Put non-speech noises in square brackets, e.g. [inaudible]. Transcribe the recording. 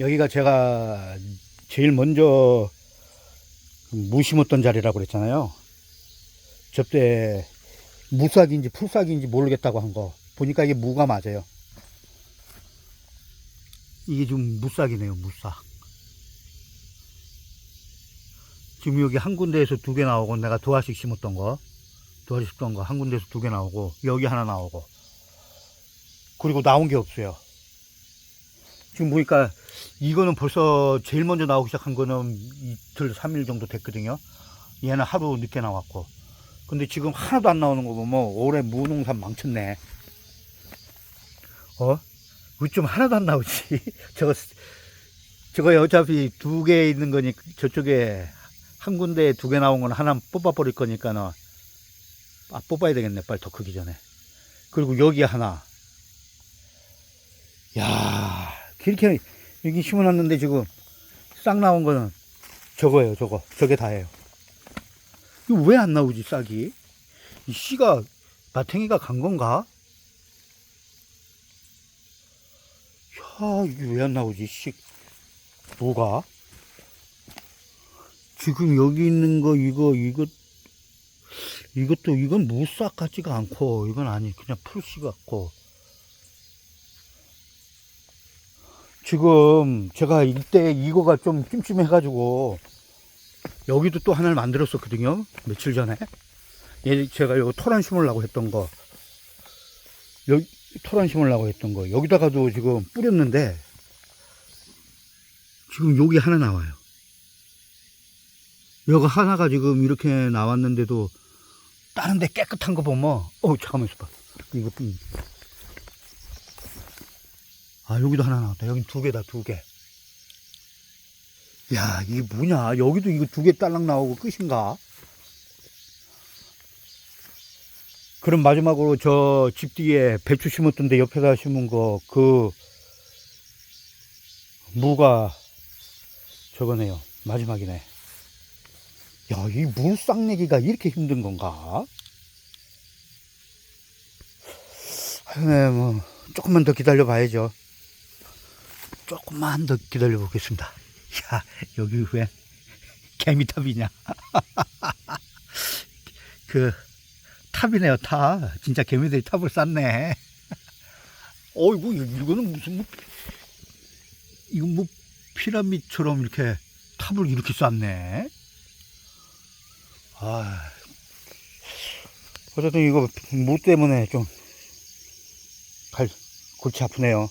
여기가 제가 제일 먼저 무 심었던 자리라고 그랬잖아요. 저때 무싹인지 풀싹인지 모르겠다고 한 거. 보니까 이게 무가 맞아요. 이게 지금 무싹이네요, 무싹. 지금 여기 한 군데에서 두 개 나오고 내가 두 알씩 심었던 거, 두 알씩 심었던 거 한 군데에서 두 개 나오고 여기 하나 나오고 그리고 나온 게 없어요. 지금 보니까 이거는 벌써 제일 먼저 나오기 시작한 거는 이틀, 삼일 정도 됐거든요. 얘는 하루 늦게 나왔고. 근데 지금 하나도 안 나오는 거 보면 올해 무농사 망쳤네. 어? 왜좀 하나도 안 나오지? [laughs] 저거, 저거 어차피 두 개 있는 거니 저쪽에 한 군데에 두 개 나온 건 하나 뽑아버릴 거니까는 아, 뽑아야 되겠네. 빨리 더 크기 전에. 그리고 여기 하나. 야 이렇게 여기 심어놨는데 지금 싹 나온 거는 저거예요, 저거. 저게 다예요. 이거 왜 안 나오지, 싹이? 이 씨가, 마탱이가 간 건가? 야, 이게 왜 안 나오지, 씨. 뭐가? 지금 여기 있는 거, 이거, 이거, 이것도, 이건 무싹 같지가 않고, 이건 아니, 그냥 풀씨 같고. 지금 제가 이때 이거가 좀 찜찜해가지고 여기도 또 하나를 만들었었거든요. 며칠 전에. 얘 제가 여기 토란 심으려고 했던 거. 여기 토란 심으려고 했던 거. 여기다가도 지금 뿌렸는데 지금 여기 하나 나와요. 여기 하나가 지금 이렇게 나왔는데도 다른 데 깨끗한 거 보면 어 잠깐만 있어봐. 이거 좀 아, 여기도 하나 나왔다. 여기 두 개다, 두 개. 야, 이게 뭐냐. 여기도 이거 두 개 딸랑 나오고 끝인가? 그럼 마지막으로 저 집 뒤에 배추 심었던데 옆에다 심은 거, 그, 무가 저거네요. 마지막이네. 야, 이물 쌍내기가 이렇게 힘든 건가? 네, 뭐, 조금만 더 기다려 봐야죠. 조금만 더 기다려 보겠습니다. 야, 여기 왜 개미탑이냐? [laughs] 그, 탑이네요, 탑. 진짜 개미들이 탑을 쌓네. 어이구, 이거는 무슨, 뭐, 이건 뭐, 피라미드처럼 이렇게 탑을 이렇게 쌓네. 아, 어쨌든 이거 무 때문에 좀, 발, 골치 아프네요.